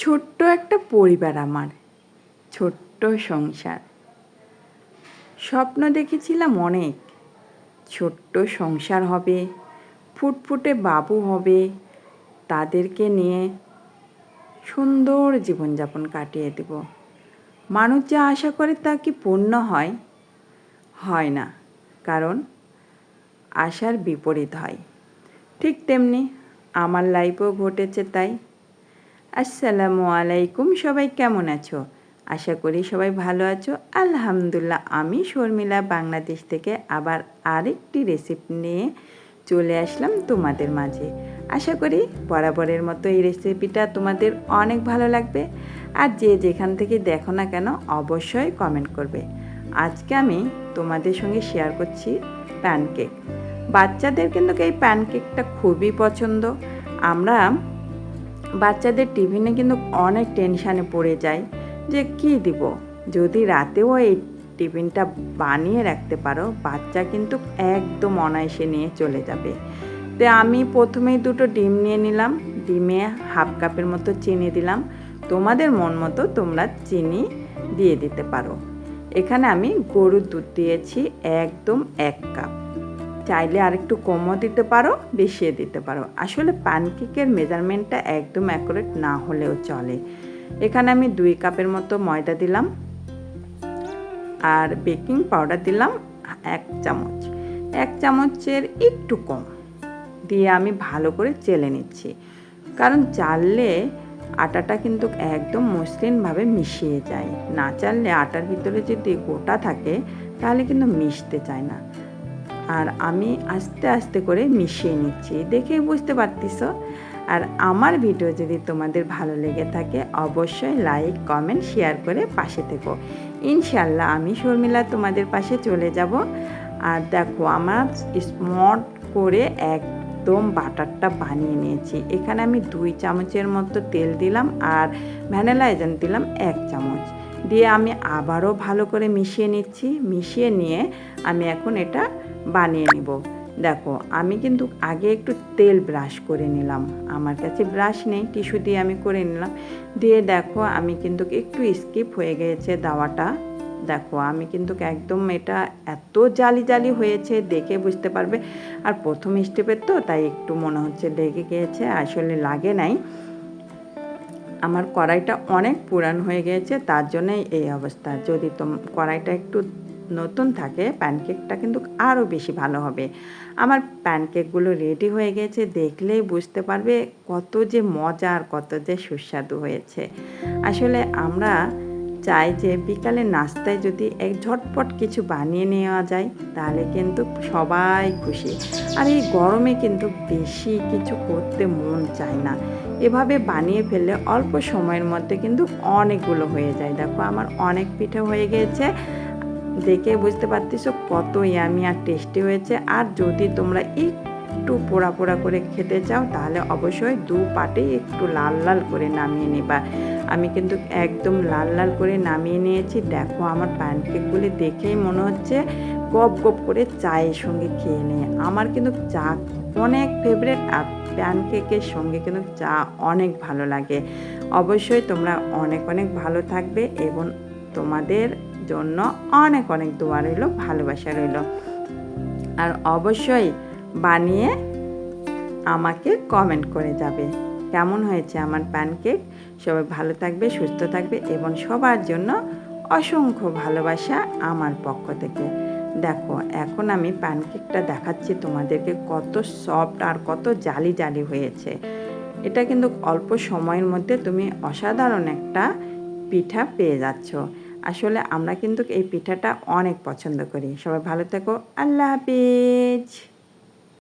ছোট্ট একটা পরিবার আমার, ছোট্ট সংসার। স্বপ্ন দেখেছিলাম অনেক, ছোট্ট সংসার হবে, ফুটফুটে বাবু হবে, তাদেরকে নিয়ে সুন্দর জীবনযাপন কাটিয়ে দেব। মানুষ যা আশা করে তা কি পূর্ণ হয়? হয় না, কারণ আশার বিপরীত হয়। ঠিক তেমনি আমার লাইফেও ঘটেছে তাই। আসসালামু আলাইকুম, সবাই কেমন আছো? আশা করি সবাই ভালো আছো। আলহামদুলিল্লাহ, আমি শর্মিলা বাংলাদেশ থেকে আবার আরেকটি রেসিপি নিয়ে চলে আসলাম তোমাদের মাঝে। আশা করি বরাবরের মতো এই রেসিপিটা তোমাদের অনেক ভালো লাগবে। আর যে যেখান থেকে দেখো না কেন, অবশ্যই কমেন্ট করবে। আজকে আমি তোমাদের সঙ্গে শেয়ার করছি প্যানকেক বাচ্চাদের কিন্তু এই প্যানকেকটা খুবই পছন্দ। আমরা বাচ্চাদের টিফিনে কিন্তু অনেক টেনশানে পড়ে যায় যে কি দিব? যদি রাতেও এই টিফিনটা বানিয়ে রাখতে পারো, বাচ্চা কিন্তু একদম অনায়াসে নিয়ে চলে যাবে। তো আমি প্রথমেই দুটো ডিম নিয়ে নিলাম, ডিমে হাফ কাপের মতো চিনি দিলাম। তোমাদের মন মতো তোমরা চিনি দিয়ে দিতে পারো। এখানে আমি গরুর দুধ দিয়েছি একদম এক কাপ। চাইলে আরেকটু কমও দিতে পারো, বেশিও দিতে পারো। আসলে প্যানকেকের মেজারমেন্টটা একদম অ্যাকুরেট না হলেও চলে। এখানে আমি দুই কাপের মতো ময়দা দিলাম। আর বেকিং পাউডার দিলাম এক চামচ। এক চামচের একটু কম। দিয়ে আমি ভালো করে চেলে নিচ্ছি। কারণ চাললে আটাটা কিন্তু একদম মসৃণভাবে মিশিয়ে যায়। না চাললে আটার ভিতরে যদি গোটা থাকে, তাহলে কিন্তু মিশতে চায় না। আর আমি আস্তে আস্তে করে মিশিয়ে নিচ্ছি। দেখে বুঝতে পারতিস? আর আমার ভিডিও যদি তোমাদের ভালো লেগে থাকে, অবশ্যই লাইক, কমেন্ট, শেয়ার করে পাশে থেকো। ইনশাল্লাহ আমি শর্মিলা তোমাদের পাশে চলে যাব। আর দেখো, আমার স্মট করে একদম বাটারটা বানিয়ে নিয়েছি। এখানে আমি দুই চামচের মতো তেল দিলাম আর ভ্যানিলা এজেন্ট দিলাম এক চামচ। দিয়ে আমি আবারও ভালো করে মিশিয়ে নিচ্ছি। মিশিয়ে নিয়ে আমি এখন এটা বানিয়ে নিব। দেখো, আমি কিন্তু আগে একটু তেল ব্রাশ করে নিলাম। আমার কাছে ব্রাশ নেই, টিস্যু দিয়ে আমি করে নিলাম। দিয়ে দেখো, আমি কিন্তু একটু স্কিপ হয়ে গিয়েছে দাওয়াটা। দেখো, আমি কিন্তু একদম এটা এত জালি জালি হয়েছে দেখে বুঝতে পারবে। আর প্রথম স্টেপের তো, তাই একটু মনে হচ্ছে লেগে গিয়েছে আসলে লাগে নাই। আমার কড়াইটা অনেক পুরান হয়ে গিয়েছে, তার জন্যই এই অবস্থা। যদি তোম, কড়াইটা একটু নতুন থাকে প্যানকেকটা কিন্তু আরও বেশি ভালো হবে। আমার প্যানকেকগুলো রেডি হয়ে গেছে দেখলেই বুঝতে পারবে কত যে মজা আর কত যে সুস্বাদু হয়েছে। আসলে আমরা চাই যে বিকালে নাস্তায় যদি এক ঝটপট কিছু বানিয়ে নেওয়া যায়, তাহলে কিন্তু সবাই খুশি। আর এই গরমে কিন্তু বেশি কিছু করতে মন চায় না। এভাবে বানিয়ে ফেললে অল্প সময়ের মধ্যে কিন্তু অনেকগুলো হয়ে যায়। দেখো, আমার অনেক পিঠা হয়ে গিয়েছে দেখে বুঝতে পারতেছ কত ইয়ামি আর টেস্টি হয়েছে। আর যদি তোমরা একটু পোড়া পোড়া করে খেতে চাও, তাহলে অবশ্যই দু পাটেই একটু লাল লাল করে নামিয়ে নেবা। আমি কিন্তু একদম লাল লাল করে নামিয়ে নিয়েছি। দেখো আমার প্যানকেকগুলি দেখেই মনে হচ্ছে গপ গপ করে চায়ের সঙ্গে খেয়ে নিয়ে আমার কিন্তু চা অনেক ফেভারেট আর প্যানকেকের সঙ্গে কিন্তু চা অনেক ভালো লাগে। অবশ্যই তোমরা অনেক অনেক ভালো থাকবে এবং তোমাদের জন্য অনেক অনেক দোয়া রইল, ভালোবাসা রইল। আর অবশ্যই বানিয়ে আমাকে কমেন্ট করে যাবে। কেমন হয়েছে আমার প্যানকেক সবাই ভালো থাকবে, সুস্থ থাকবে এবং সবার জন্য অসংখ্য ভালোবাসা আমার পক্ষ থেকে। দেখো, এখন আমি প্যানকেকটা দেখাচ্ছি তোমাদেরকে কত সফট আর কত জালি জালি হয়েছে। এটা কিন্তু অল্প সময়ের মধ্যে তুমি অসাধারণ একটা পিঠা পেয়ে যাচ্ছ। আসলে আমরা কিন্তু এই পিঠাটা অনেক পছন্দ করি। সবাই ভালো থেকো। আল্লাহ হাফিজ।